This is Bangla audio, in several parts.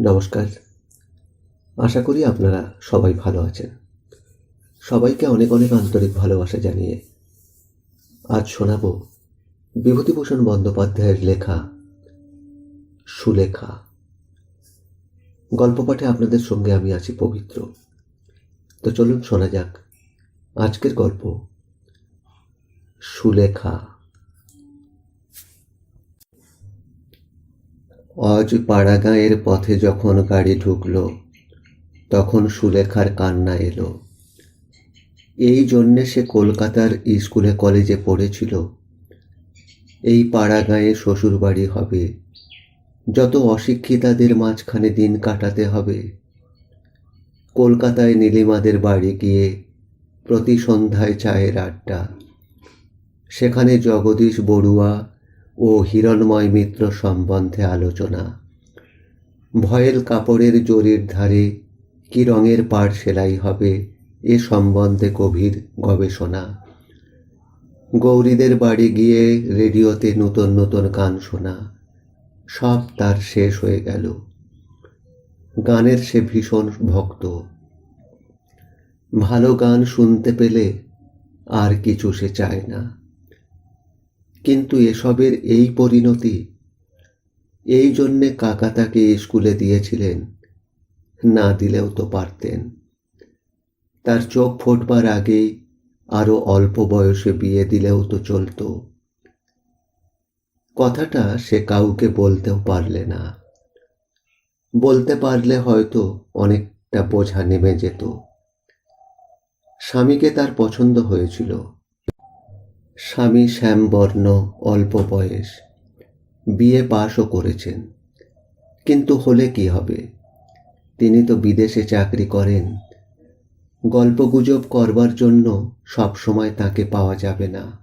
নমস্কার। আশা করি আপনারা সবাই ভালো আছেন। সবাইকে অনেক অনেক আন্তরিক ভালোবাসা জানিয়ে আজ শোনাব বিভূতিভূষণ বন্দ্যোপাধ্যায়ের লেখা সুলেখা। গল্প পাঠে আপনাদের সঙ্গে আমি আছি পবিত্র। তো চলুন শোনা যাক আজকের গল্প সুলেখা। আজ পাড়াগাঁয়ের পথে যখন গাড়ি ঢুকলো, তখন সুলেখার কান্না এলো। এই জন্যে সে কলকাতার স্কুলে কলেজে পড়েছিল। এই পাড়াগাঁয়ে শ্বশুরবাড়ি হবে। যত অশিক্ষিতাদের মাঝখানে দিন কাটাতে হবে। কলকাতায় নীলিমাদের বাড়ি গিয়ে প্রতি সন্ধ্যায় চায়ের আড্ডা। সেখানে জগদীশ বড়ুয়া ও হিরণময় মিত্র সম্বন্ধে আলোচনা। ভয়েল কাপড়ের জরির ধারে কি রঙের পাড় সেলাই হবে এ সম্বন্ধে গভীর গবেষণা। গৌরীদের বাড়ি গিয়ে রেডিওতে নতুন নতুন গান শোনা। সব তার শেষ হয়ে গেল। গানের সে ভীষণ ভক্ত। ভালো গান শুনতে পেলে আর কিছু সে চায় না। কিন্তু এসবের এই পরিণতি, এই জন্যে কাকা তাকে স্কুলে দিয়েছিলেন, না দিলেও তো পারতেন। তার চোখ ফোটবার আগেই আরও অল্প বয়সে বিয়ে দিলেও তো চলতো। কথাটা সে কাউকে বলতেও পারলে না। বলতে পারলে হয়তো অনেকটা বোঝা নেমে যেত। স্বামীকে তার পছন্দ হয়েছিল। স্বামী শ্যামবর্ণ অল্প বয়স। বিয়ে পাশও করেছেন। কিন্তু হলে কি হবে? তিনি তো বিদেশে চাকরি করেন। গল্পগুজব করবার জন্য সবসময় তাকে পাওয়া যাবে না।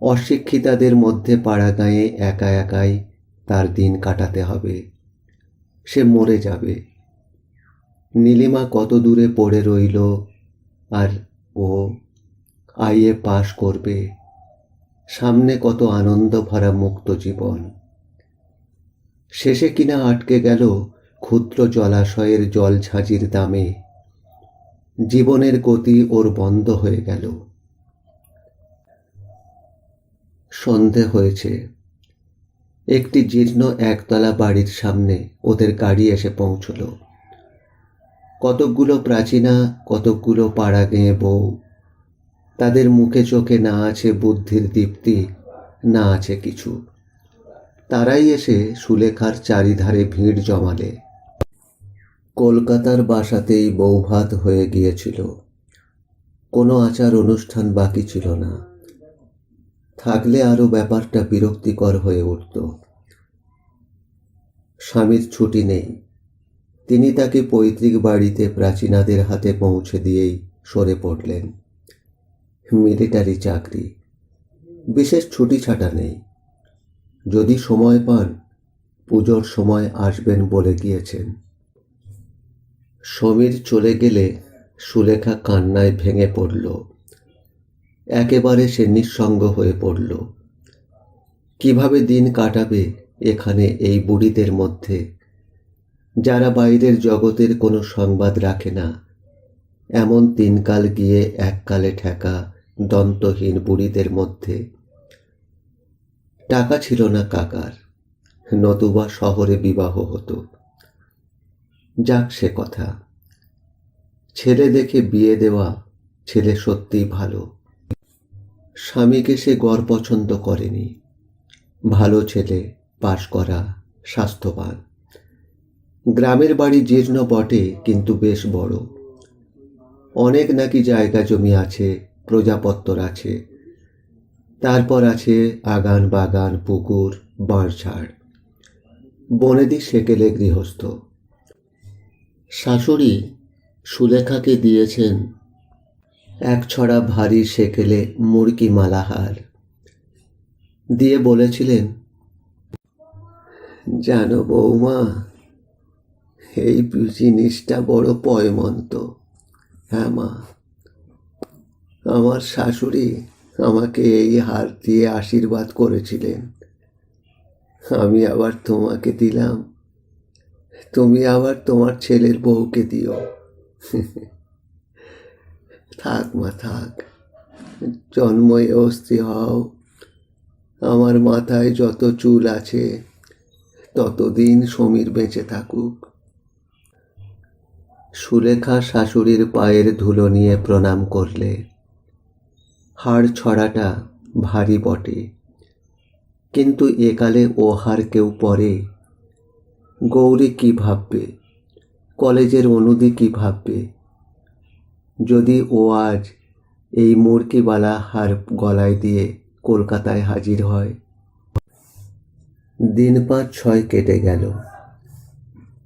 অশিক্ষিতাদের মধ্যে পাড়া গাঁয়ে একা একাই তার দিন কাটাতে হবে। সে মরে যাবে। নীলিমা কত দূরে পড়ে রইল আর ও আইএ পাশ করবে। সামনে কত আনন্দ ভরা মুক্ত জীবন। শেষে কিনা আটকে গেল ক্ষুদ্র জলাশয়ের জল ঝাঁঝির দামে। জীবনের গতি ওর বন্ধ হয়ে গেল। সন্ধে হয়েছে। একটি জীর্ণ একতলা বাড়ির সামনে ওদের গাড়ি এসে পৌঁছল। কতকগুলো প্রাচীনা, কতকগুলো পাড়া গেঁয়ে বউ তাদের মুখে চোখে না আছে বুদ্ধির দীপ্তি, না আছে কিছু। তারাই এসে সুলেখার চারিধারে ভিড় জমালে। কলকাতার বাসাতেই বৌভাত হয়ে গিয়েছিল। কোনো আচার অনুষ্ঠান বাকি ছিল না। থাকলে আরও ব্যাপারটা বিরক্তিকর হয়ে উঠত। স্বামীর ছুটি নেই। তিনি তাকে পৈতৃক বাড়িতে প্রাচীনাদের হাতে পৌঁছে দিয়েই সরে পড়লেন। মিলিটারি চাকরি। বিশেষ ছুটি ছাটা নেই। যদি সময় পান, পুজোর সময় আসবেন বলে গিয়েছেন। সমীর চলে গেলে সুলেখা কান্নায় ভেঙে পড়ল। একেবারে সে নিঃসঙ্গ হয়ে পড়ল। কীভাবে দিন কাটাবে এখানে এই বুড়িদের মধ্যে? যারা বাইরের জগতের কোনো সংবাদ রাখে না, এমন তিনকাল গিয়ে এককালে ঠেকা দন্তহীন বুড়িদের মধ্যে। টাকা ছিল না কাকার, নতুবা শহরে বিবাহ হতো। যাক সে কথা। ছেলে দেখে বিয়ে দেওয়া ছেলে সত্যিই ভালো। স্বামীকে সে গড় পছন্দ করেনি। ভালো ছেলে, পাশ করা, স্বাস্থ্যবান। গ্রামের বাড়ি জীর্ণ বটে, কিন্তু বেশ বড়। অনেক নাকি জায়গা জমি আছে প্রজাপত্তর আছে। তারপর আছে আগান বাগান, পুকুর বাঁশঝাড় বনেদি সেকেলে গৃহস্থ। শাশুড়ি সুলেখাকে দিয়েছেন এক ছড়া ভারী সেকেলে মুরগি মালাহার। দিয়ে বলেছিলেন, জানো বৌমা, এই জিনিসটা বড় পয়মন্ত। হ্যাঁ মা। আমার শাশুড়ি আমাকে এই হার দিয়ে আশীর্বাদ করেছিলেন। আমি আবার তোমাকে দিলাম। তুমি আবার তোমার ছেলের বউকে দিও। থাক মা, থাক। জন্মই অস্থি হও। আমার মাথায় যত চুল আছে, ততদিন সমীর বেঁচে থাকুক। সুলেখা শাশুড়ির পায়ের ধুলো নিয়ে প্রণাম করলে। হাড় ছড়াটা ভারী বটে। কিন্তু একালে ও হার কেউ পরে। গৌরী কি ভাববে? কলেজের অনুদি কি ভাববে? যদি ও আজ এই মুরকিবালা হার গলায় দিয়ে কলকাতায় হাজির হয়। দিন পাঁচ ছয় কেটে গেল।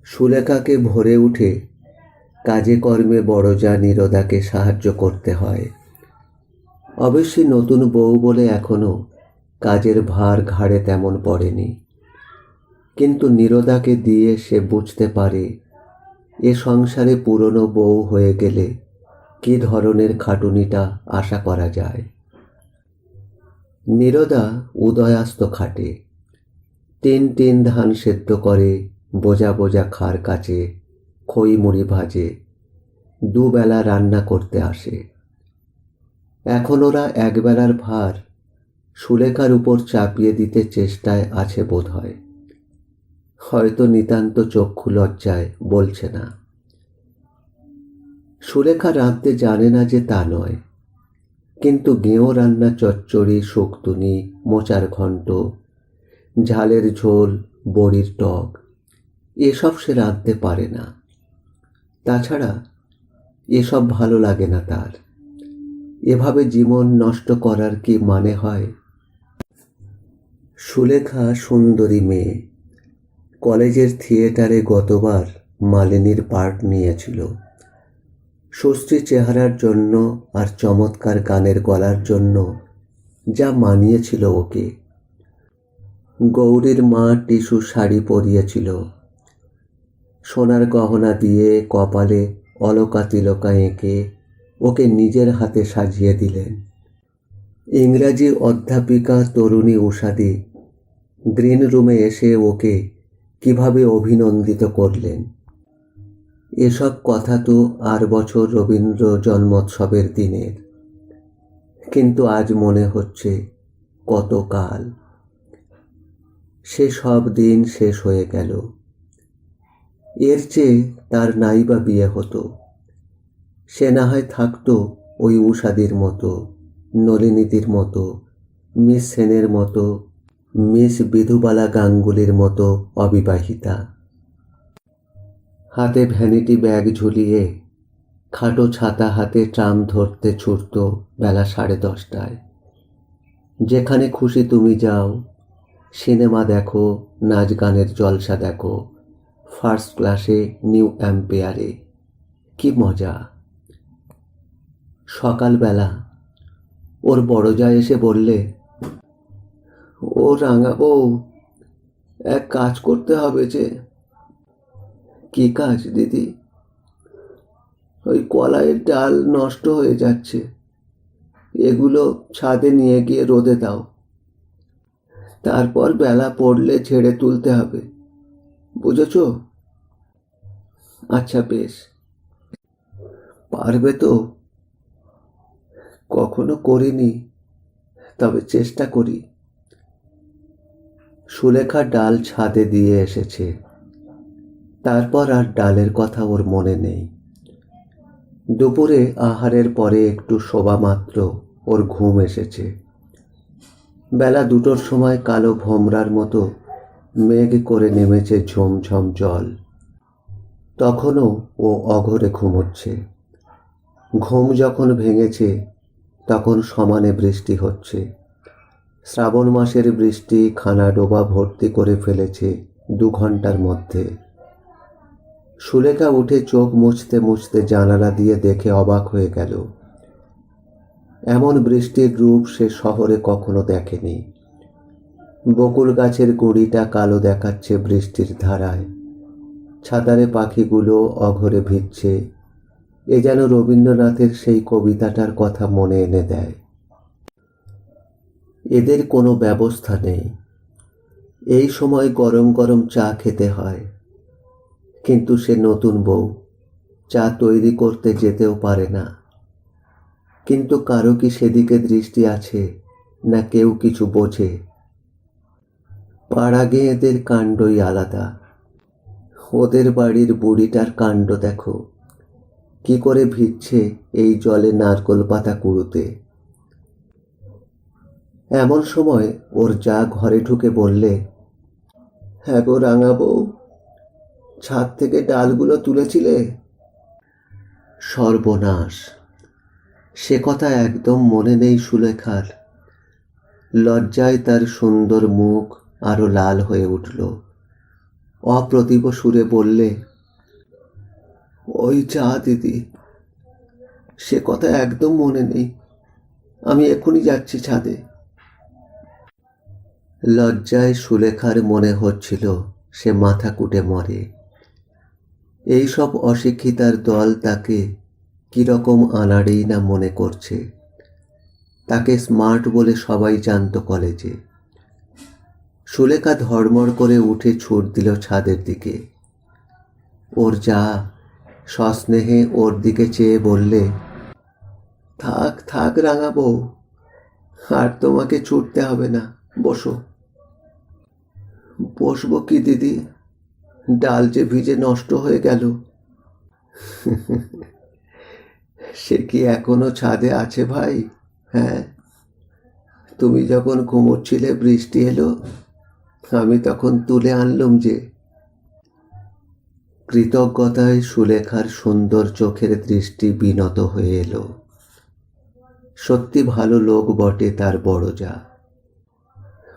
সুলেখাকে ভোরে উঠে কাজে কর্মে যা নিরদাকে সাহায্য করতে হয়। অবশ্যই নতুন বউ বলে এখনও কাজের ভার ঘাড়ে তেমন পড়েনি। কিন্তু নিরদাকে দিয়ে সে বুঝতে পারে এ সংসারে পুরনো বউ হয়ে গেলে কী ধরনের খাটুনিটা আশা করা যায়। নিরদা উদয়াস্ত খাটে। তিন তিন ধান সেদ্ধ করে বোঝা বোঝা খার কাছে খই মুড়ি ভাজে। দুবেলা রান্না করতে আসে। এখন ওরা একবেলার ভার সুলেখার উপর চাপিয়ে দিতে চেষ্টায় আছে বোধ হয় হয়তো নিতান্ত চক্ষু লজ্জায় বলছে না। সুলেখা রাঁধতে জানে না যে তা নয়। কিন্তু গেঁয়ো রান্না চচ্চড়ি, শুক্তুনি, মোচার ঘণ্ট, ঝালের ঝোল, বড়ির টক, এসব সে রাঁধতে পারে না। তাছাড়া এসব ভালো লাগে না তার। এভাবে জীবন নষ্ট করার কি মানে হয়? সুলেখা সুন্দরী মেয়ে। কলেজের থিয়েটারে গতবার মালিনীর পার্ট নিয়েছিল। সুশ্রী চেহারার জন্য আর চমৎকার গানের গলার জন্য যা মানিয়েছিল ওকে। গৌরীর মা টিস্যু শাড়ি পরিয়েছিল। সোনার গহনা দিয়ে কপালে অলকা তিলকা এঁকে ওকে নিজের হাতে সাজিয়ে দিলেন। ইংরাজি অধ্যাপিকা তরুণী উষাদি গ্রিন রুমে এসে ওকে কীভাবে অভিনন্দিত করলেন? এসব কথা তো আর বছর রবীন্দ্র জন্মোৎসবের দিনের। কিন্তু আজ মনে হচ্ছে কত কাল। সে সব দিন শেষ হয়ে গেল। এর চেয়ে তার নাই বা বিয়ে হতো। সে না হয় থাকতো ওই উষাদির মতো, নলিনীদের মতো, মিস সেনের মতো, মিস বিধুবালা গাঙ্গুলির মতো অবিবাহিতা। হাতে ভ্যানিটি ব্যাগ ঝুলিয়ে খাটো ছাতা হাতে ট্রাম ধরতে ছুটত বেলা সাড়ে দশটায়। যেখানে খুশি তুমি যাও, সিনেমা দেখো, নাচ গানের জলসা দেখো, ফার্স্ট ক্লাসে নিউ অ্যাম্পেয়ারে। কি মজা! সকালবেলা। ওর বড় যা এসে বললে, ও রাঙা বউ এক কাজ করতে হবে যে, কি কাজ দিদি? ওই কলাইয়ের ডাল নষ্ট হয়ে যাচ্ছে। এগুলো ছাদে নিয়ে গিয়ে রোদে দাও। তারপর বেলা পড়লে ঝেড়ে তুলতে হবে। বুঝেছ? আচ্ছা বেশ। পারবে তো? কখনো করিনি, তবে চেষ্টা করি। সুলেখা ডাল ছাদে দিয়ে এসেছে। তারপর আর ডালের কথা ওর মনে নেই। দুপুরে আহারের পরে একটু শোবা মাত্র ওর ঘুম এসেছে। বেলা দুটোর সময় কালো ভোমরার মতো মেঘ করে নেমেছে ঝমঝম জল। তখনও ও অঘরে ঘুমোচ্ছে। ঘুম যখন ভেঙেছে তখন সমানে বৃষ্টি হচ্ছে। শ্রাবণ মাসের বৃষ্টি খানা ডোবা ভর্তি করে ফেলেছে দু ঘণ্টার মধ্যে। সুলেখা উঠে চোখ মুছতে মুছতে জানালা দিয়ে দেখে অবাক হয়ে গেল। এমন বৃষ্টির রূপ সে শহরে কখনো দেখেনি। বকুল গাছের গুঁড়িটা কালো দেখাচ্ছে বৃষ্টির ধারায়। ছাতারে পাখিগুলো অঘরে ভিজছে। এ যেন রবীন্দ্রনাথের সেই কবিতাটার কথা মনে এনে দেয়। এদের কোনো ব্যবস্থা নেই। এই সময় গরম গরম চা খেতে হয়। কিন্তু সে নতুন বউ, চা তৈরি করতে যেতেও পারে না। কিন্তু কারও কি সেদিকে দৃষ্টি আছে না কেউ কিছু বোঝে? পাড়া গেঁয়েদের কাণ্ডই আলাদা। ওদের বাড়ির বুড়িটার কাণ্ড দেখো। কি করে ভিজছে এই জলে নারকোল পাতা কুড়ুতে? এমন সময় ওর যা ঘরে ঢুকে বললে হ্যাঁ গো রাঙা বউ, ছাদ থেকে ডালগুলো তুলেছিলে? সর্বনাশ। সে কথা একদম মনে নেই সুলেখার। লজ্জায় তার সুন্দর মুখ আরও লাল হয়ে উঠল। অপ্রতিভ সুরে বললে ওই চা দিদি, সে কথা একদম মনে নেই। আমি এক্ষুনি যাচ্ছি ছাদে। লজ্জায় সুলেখার মনে হচ্ছিল সে মাথা কুটে মরে। এই সব অশিক্ষিতার দল তাকে কীরকম আনাড়েই না মনে করছে? তাকে স্মার্ট বলে সবাই জানতো কলেজে। সুলেখা ধর্মড় করে উঠে ছুট দিল ছাদের দিকে। ওর যা সস্নেহে ওর দিকে চেয়ে বললে, থাক থাক রাঙাবো, আর তোমাকে ছুটতে হবে না, বসো। বসবো কি, দিদি? ডাল যে ভিজে নষ্ট হয়ে গেল। সে কি এখনও ছাদে আছে ভাই? হ্যাঁ? তুমি যখন ঘুমোচ্ছিলে, বৃষ্টি এলো, আমি তখন তুলে আনলুম যে কৃতজ্ঞতায় সুলেখার সুন্দর চোখের দৃষ্টি বিনত হয়ে এলো। সত্যি ভালো লোক বটে তার বড় যা।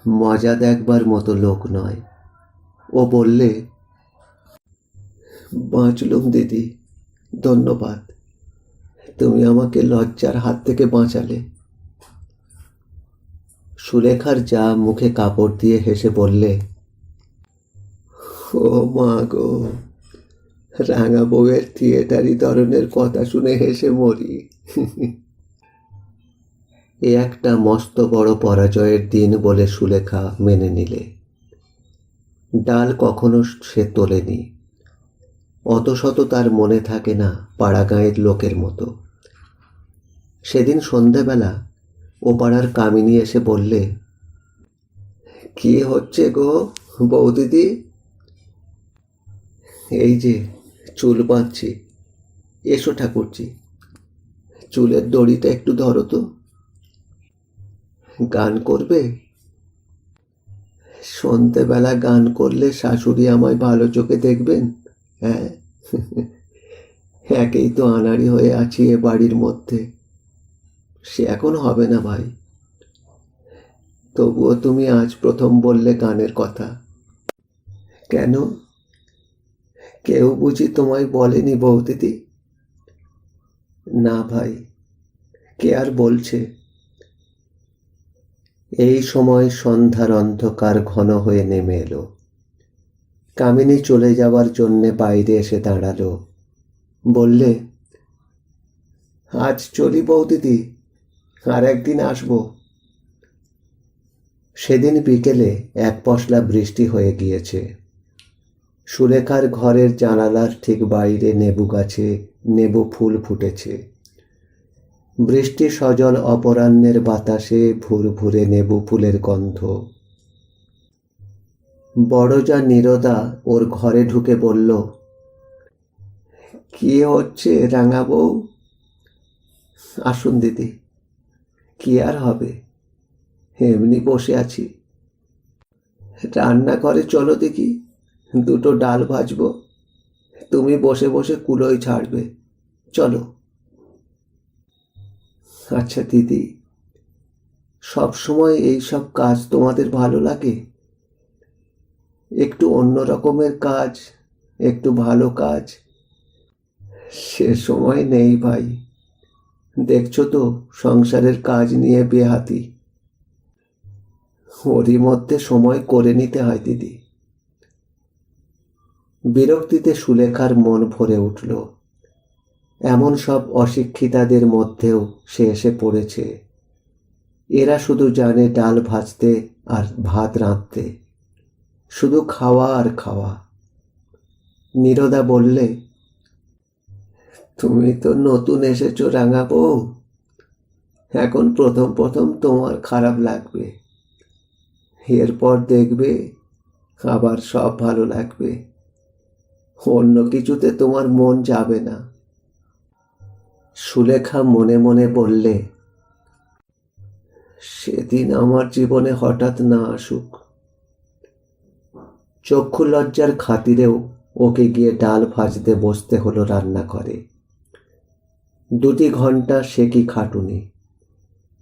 মজা দেখবার মতো লোক নয়। ও বললে, বাঁচলুম দিদি, ধন্যবাদ। তুমি আমাকে লজ্জার হাত থেকে বাঁচালে। সুলেখার যা মুখে কাপড় দিয়ে হেসে বললে, ও মা গো রাঙা বউয়ের থিয়েটারি ধরনের কথা শুনে হেসে মরি। এ একটা মস্ত বড় পরাজয়ের দিন বলে সুলেখা মেনে নিলে। ডাল কখনো সে তোলেনি। অত শত তার মনে থাকে না পাড়া গাঁয়ের লোকের মতো। সেদিন সন্ধেবেলা ও পাড়ার কামিনী এসে বললে, কি হচ্ছে গো বৌদিদি? এই যে চুল বাঁধছি। এসো ঠাকুরজি। চুলের দড়িটা একটু ধরো তো। গান করবে? সন্ধেবেলা গান করলে শাশুড়ি আমায় ভালো চোখে দেখবেন? হ্যাঁ? একেই তো আনাড়ি হয়ে আছি এ বাড়ির মধ্যে। সে এখন হবে না ভাই। তবুও তুমি আজ প্রথম বললে গানের কথা। কেন? কেউ বুঝি তোমায় বলেনি বৌদিদি না ভাই, কে আর বলছে? এই সময় সন্ধ্যার অন্ধকার ঘন হয়ে নেমে এলো। কামিনী চলে যাওয়ার জন্যে বাইরে এসে দাঁড়াল। বললে, আজ চলি বৌদিদি আর একদিন আসব। সেদিন বিকেলে এক পশলা বৃষ্টি হয়ে গিয়েছে। সুলেখার ঘরের জানালার ঠিক বাইরে নেবু গাছে নেবু ফুল ফুটেছে। বৃষ্টি সজল অপরাহ্নের বাতাসে ভুর ভুরে নেবু ফুলের গন্ধ। বড়জা নীরদা ওর ঘরে ঢুকে বলল, কি হচ্ছে রাঙা বউ? আসুন দিদি, কি আর হবে? এমনি বসে আছি। রান্নাঘরে চলো দেখি। দুটো ডাল ভাজব। তুমি বসে বসে কুলোই ছাড়বে চলো। আচ্ছা দিদি। সব সময় এই সব কাজ তোমাদের ভালো লাগে? একটু অন্য রকমের কাজ, একটু ভালো কাজ? সে সময় নেই ভাই। দেখছ তো, সংসারের কাজ নিয়ে বেহাতি। ওরই মধ্যে সময় করে নিতে হয়, দিদি। বিরক্তিতে সুলেখার মন ভরে উঠল। এমন সব অশিক্ষিতাদের মধ্যেও সে এসে পড়েছে। এরা শুধু জানে ডাল ভাজতে আর ভাত রাঁধতে। শুধু খাওয়া আর খাওয়া। নীরদা বললে, তুমি তো নতুন এসেছ রাঙা বউ। এখন প্রথম প্রথম তোমার খারাপ লাগবে। এরপর দেখবে আবার সব ভালো লাগবে। অন্য কিছুতে তোমার মন যাবে না। সুলেখা মনে মনে বললে, সেদিন আমার জীবনে হঠাৎ না আসুক। চক্ষু লজ্জার খাতিরেও ওকে গিয়ে ডাল ভাজতে বসতে হলো রান্না করে দুটি ঘণ্টা সে কি খাটুনি।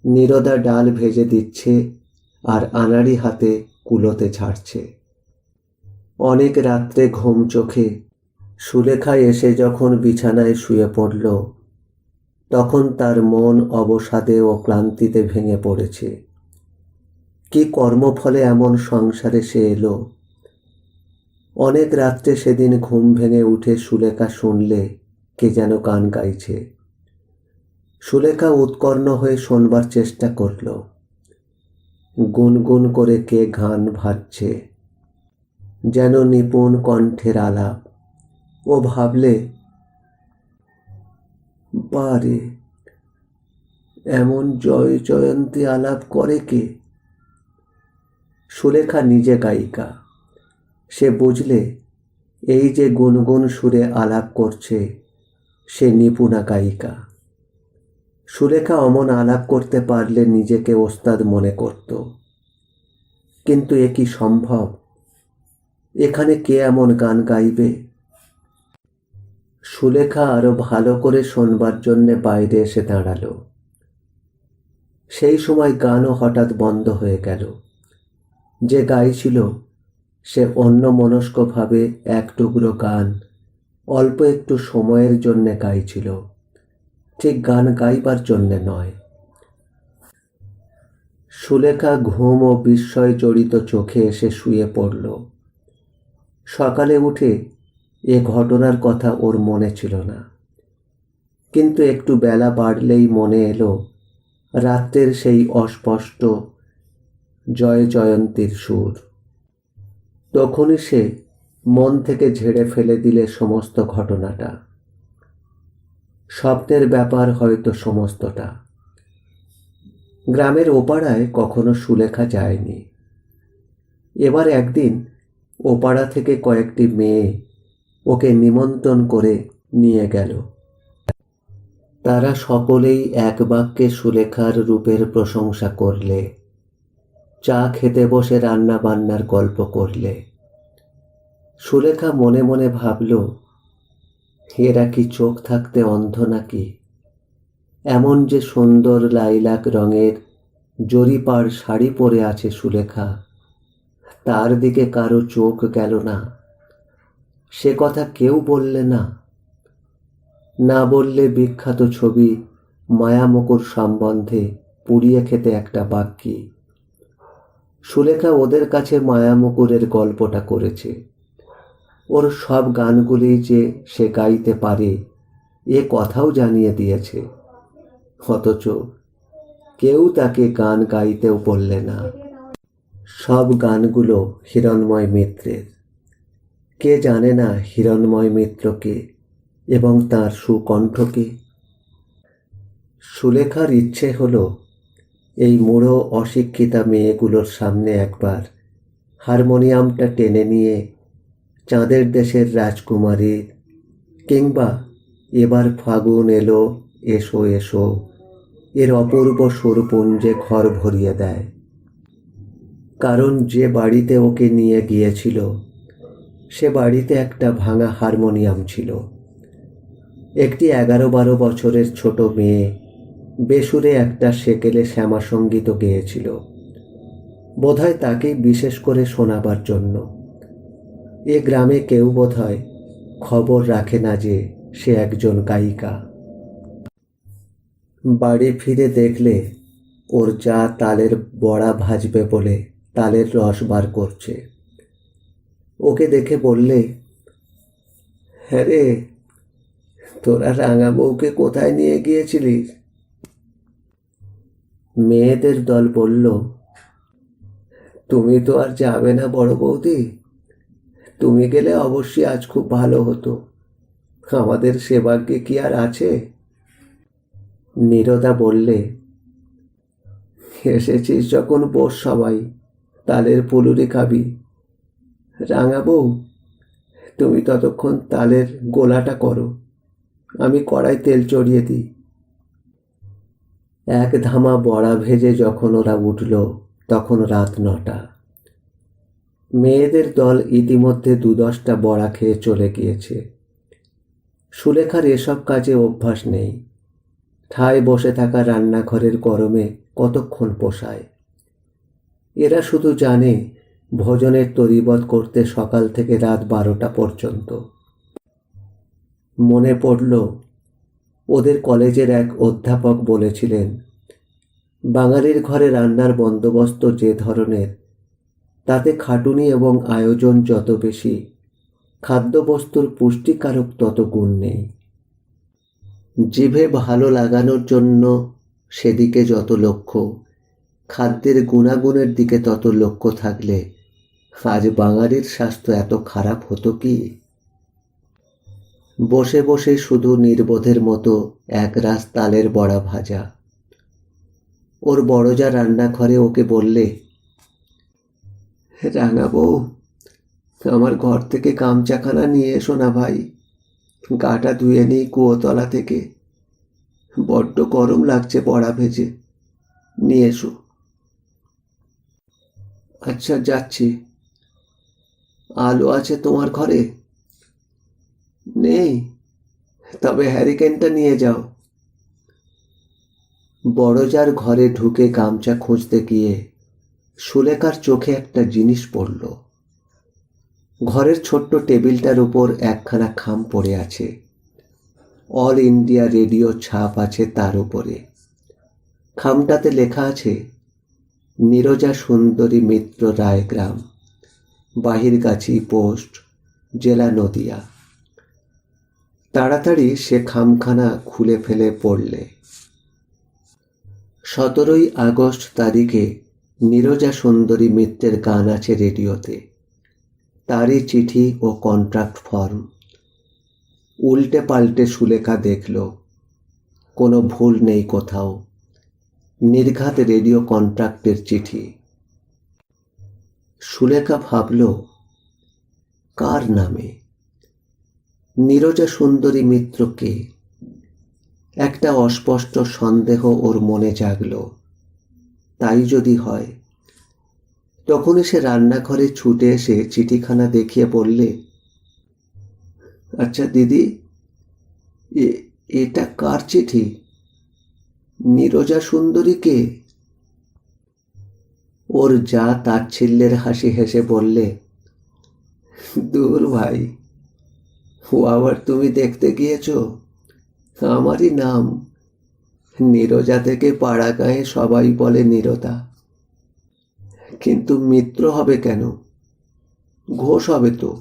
নীরদা ডাল ভেজে দিচ্ছে আর আনাড়ি হাতে কুলোতে ছাড়ছে। অনেক রাত্রে ঘুম চোখে সুলেখা এসে যখন বিছানায় শুয়ে পড়ল, তখন তার মন অবসাদে ও ক্লান্তিতে ভেঙে পড়েছে। কি কর্মফলে এমন সংসারে সে এলো? অনেক রাত্রে সেদিন ঘুম ভেঙে উঠে সুলেখা শুনলে কে যেন গান গাইছে। সুলেখা উৎকর্ণ হয়ে শোনবার চেষ্টা করল। গুনগুন করে কে গান ভাজছে, যেন নিপুণ কণ্ঠের আলাপ। ও ভাবলে, বারে, এমন জয় জয়ন্তী আলাপ করে কে? সুলেখা নিজে গায়িকা। সে বুঝলে, এই যে গুনগুন সুরে আলাপ করছে, সে নিপুণা গায়িকা। সুলেখা অমন আলাপ করতে পারলে নিজেকে ওস্তাদ মনে করত। কিন্তু এ কি সম্ভব? এখানে কে এমন গান গাইবে? সুলেখা আরও ভালো করে শোনবার জন্যে বাইরে এসে দাঁড়াল। সেই সময় গানও হঠাৎ বন্ধ হয়ে গেল। যে গাইছিল সে অন্য মনস্কভাবে এক টুকরো গান, অল্প একটু সময়ের জন্যে গাইছিল। ঠিক গান গাইবার জন্যে নয়। সুলেখা ঘুম ও বিস্ময় জড়িত চোখে এসে শুয়ে পড়ল। সকালে উঠে এ ঘটনার কথা ওর মনে ছিল না। কিন্তু একটু বেলা বাড়লেই মনে এলো রাত্রের সেই অস্পষ্ট জয় জয়ন্তীর সুর। তখনই সে মন থেকে ঝেড়ে ফেলে দিলে সমস্ত ঘটনাটা। স্বপ্নের ব্যাপার হয়তো সমস্তটা। গ্রামের ওপাড়ায় কখনো সুলেখা যায়নি। এবার একদিন ওপাড়া থেকে কয়েকটি মেয়ে ওকে নিমন্ত্রণ করে নিয়ে গেল। তারা সকলেই এক বাক্যে সুলেখার রূপের প্রশংসা করলে, চা খেতে বসে রান্না বান্নার গল্প করলে। সুলেখা মনে মনে ভাবল, এরা কি চোখ থাকতে অন্ধ নাকি? এমন যে সুন্দর লাইলাক রঙের জরিপাড় শাড়ি পরে আছে সুলেখা, তার দিকে কারও চোখ গেল না। সে কথা কেউ বললে না। না বললে বিখ্যাত ছবি মায়ামকুর সম্বন্ধে পুড়িয়ে খেতে একটা বাক্যি। সুলেখা ওদের কাছে মায়ামকুরের গল্পটা করেছে। ওর সব গানগুলি যে সে গাইতে পারে, এ কথাও জানিয়ে দিয়েছে। অথচ কেউ তাকে গান গাইতেও বললে না। সব গানগুলো হিরণময় মিত্রের। কে জানে না হিরণময় মিত্রকে এবং তার সুকণ্ঠকে? সুলেখার ইচ্ছে হলো এই মূঢ় অশিক্ষিতা মেয়েগুলোর সামনে একবার হারমোনিয়ামটা টেনে নিয়ে চাঁদের দেশের রাজকুমারীর কিংবা এবার ফাগুন এলো, এসো এসো, এর অপূর্ব সুরপুঞ্জে ঘর ভরিয়ে দেয়। কারণ যে বাড়িতে ওকে নিয়ে গিয়েছিল সে বাড়িতে একটা ভাঙা হারমোনিয়াম ছিল। একটি এগারো বারো বছরের ছোট মেয়ে বেসুরে একটা সেকেলে শ্যামা সংগীত গেয়েছিল। বোধহয় তাকেই বিশেষ করে শোনাবার জন্য। এ গ্রামে কেউ বোধহয় খবর রাখে না যে সে একজন গায়িকা। বাড়ি ফিরে দেখলে ওর যা তালের বড়া ভাজবে বলে তালের রস বার করছে। ওকে দেখে বললে হ্যাঁ রে, তোরা রাঙা বউকে কোথায় নিয়ে গিয়েছিলিস? মেয়েদের দল বলল, তুমি তো আর যাবে না বড় বৌদি। তুমি গেলে অবশ্যই আজ খুব ভালো হতো। আমাদের সেবাগ্যে কি আর আছে? নীরদা বললে, এসেছিস যখন বস সবাই, তালের পুলুরি খাবি। রাঙা বউ, তুমি ততক্ষণ তালের গোলাটা করো। আমি কড়াই তেল চড়িয়ে দিই। এক ধামা বড়া ভেজে যখন ওরা উঠল, তখন রাত নটা। মেয়েদের দল ইতিমধ্যে দু দশটা বড়া খেয়ে চলে গিয়েছে। সুলেখার এসব কাজে অভ্যাস নেই। ঠায় বসে থাকা রান্নাঘরের গরমে কতক্ষণ পোষায়? এরা শুধু জানে ভোজনের তরিবত করতে সকাল থেকে রাত বারোটা পর্যন্ত। মনে পড়ল, ওদের কলেজের এক অধ্যাপক বলেছিলেন, বাঙালির ঘরে রান্নার বন্দোবস্ত যে ধরনের, তাতে খাটুনি এবং আয়োজন যত বেশি, খাদ্যবস্তুর পুষ্টিকারক তত গুণ নেই। জিভে ভালো লাগানোর জন্য সেদিকে যত লক্ষ্য, খাদ্যের গুণাগুণের দিকে তত লক্ষ্য থাকলে আজ বাঙালির স্বাস্থ্য এত খারাপ হতো কি? বসে বসে শুধু নির্বোধের মতো এক রাস তালের বড়া ভাজা। ওর বড় যা রান্নাঘরে ওকে বললে, রাঙা বউ, আমার ঘর থেকে গামচাখানা নিয়ে এসো না ভাই। গাটা ধুয়ে নিই কুয়োতলা থেকে। বড্ড গরম লাগছে বড়া ভেজে। নিয়ে এসো। আচ্ছা যাচ্ছি। আলো আছে তোমার ঘরে? নেই। তবে হ্যারিকেনটা নিয়ে যাও। বড়জার ঘরে ঢুকে গামছা খুঁজতে গিয়ে সুলেখার চোখে একটা জিনিস পড়ল। ঘরের ছোট্ট টেবিলটার উপর একখানা খাম পড়ে আছে। অল ইন্ডিয়া রেডিও ছাপ আছে তার উপরে। খামটাতে লেখা আছে, নীরজা সুন্দরী মিত্র রায়গ্রাম। বাহিরগাছি পোস্ট, জেলা নদিয়া। তাড়াতাড়ি সে খামখানা খুলে ফেলে পড়লে। সতেরোই আগস্ট তারিখে নীরজা সুন্দরী মিত্রের গান আছে রেডিওতে। তারই চিঠি ও কন্ট্রাক্ট ফর্ম। উল্টে পাল্টে সুলেখা দেখল, কোনো ভুল নেই কোথাও। নির্ঘাত রেডিও কন্ট্রাক্টের চিঠি। সুলেখা ভাবল, কার নামে? নীরজা সুন্দরী মিত্রকে একটা অস্পষ্ট সন্দেহ ওর মনে জাগল। তাই যদি হয়, তখনই সে রান্নাঘরে ছুটে এসে চিঠিখানা দেখিয়ে বললে আচ্ছা দিদি এটা কার চিঠি? নীরজা সুন্দরীকে ওর যা তাচ্ছিল্যের হাসি হেসে বললে, দূর ভাই, ও আবার তুমি দেখতে গিয়েছো? আমারই নাম। নীরজা থেকে পাড়া গায়ে সবাই বলে নীরদা, কিন্তু মিত্র হবে কেন? ঘোষ হবে তো।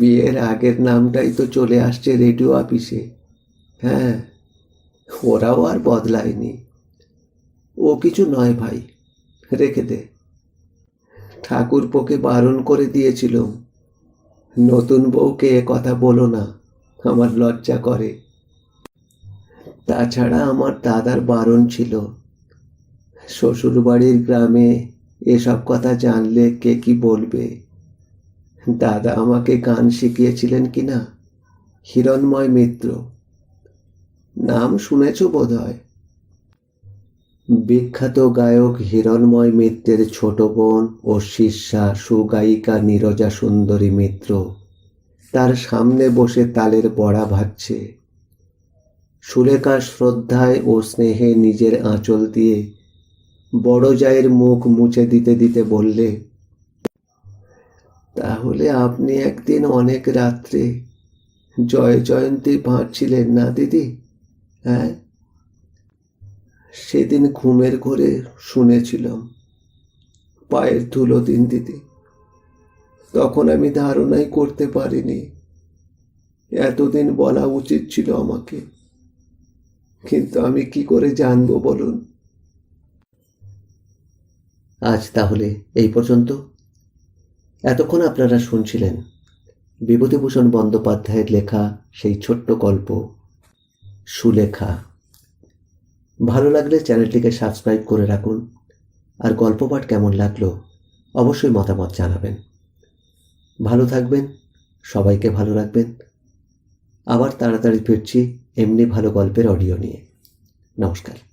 বিয়ের আগের নামটাই তো চলে আসছে রেডিও অফিসে। হ্যাঁ ওরাও আর বদলায়নি। ও কিছু নয় ভাই, রেখে দে। ঠাকুর ঠাকুরপোকে বারণ করে দিয়েছিল, নতুন বউকে এ কথা বলো না, আমার লজ্জা করে। তাছাড়া আমার দাদার বারণ ছিল, শ্বশুরবাড়ির গ্রামে এসব কথা জানলে কে কি বলবে? দাদা আমাকে গান শিখিয়েছিলেন কিনা? হিরণময় মিত্র। নাম শুনেছ বোধ হয় বিখ্যাত গায়ক হিরণময় মিত্রের ছোট বোন ও শিষ্যা সুগায়িকা নীরজা সুন্দরী মিত্র। তার সামনে বসে তালের বড়া ভাজছে। সুলেখা শ্রদ্ধায় ও স্নেহে নিজের আঁচল দিয়ে বড় জায়ের মুখ মুছে দিতে দিতে বললে, তাহলে আপনি একদিন অনেক রাত্রে জয় জয়ন্তী ভাঁড়ছিলেন না দিদি হ্যাঁ? সেদিন ঘুমের ঘরে শুনেছিলাম পায়ের ধুলো দিন দিদি তখন আমি ধারণাই করতে পারিনি। এতদিন বলা উচিত ছিল আমাকে। কিন্তু আমি কি করে জানব বলুন? আজ তাহলে এই পর্যন্ত। এতক্ষণ আপনারা শুনছিলেন বিভূতিভূষণ বন্দ্যোপাধ্যায়ের লেখা সেই ছোট্ট গল্প, সুলেখা। ভালো লাগলে চ্যানেলটিকে সাবস্ক্রাইব করে রাখুন। আর গল্প পাঠ কেমন লাগল, অবশ্যই মতামত জানাবেন। ভালো থাকবেন, সবাইকে ভালো রাখবেন। আবার তাড়াতাড়ি ফিরছি এমনি ভালো গল্পের অডিও নিয়ে। নমস্কার।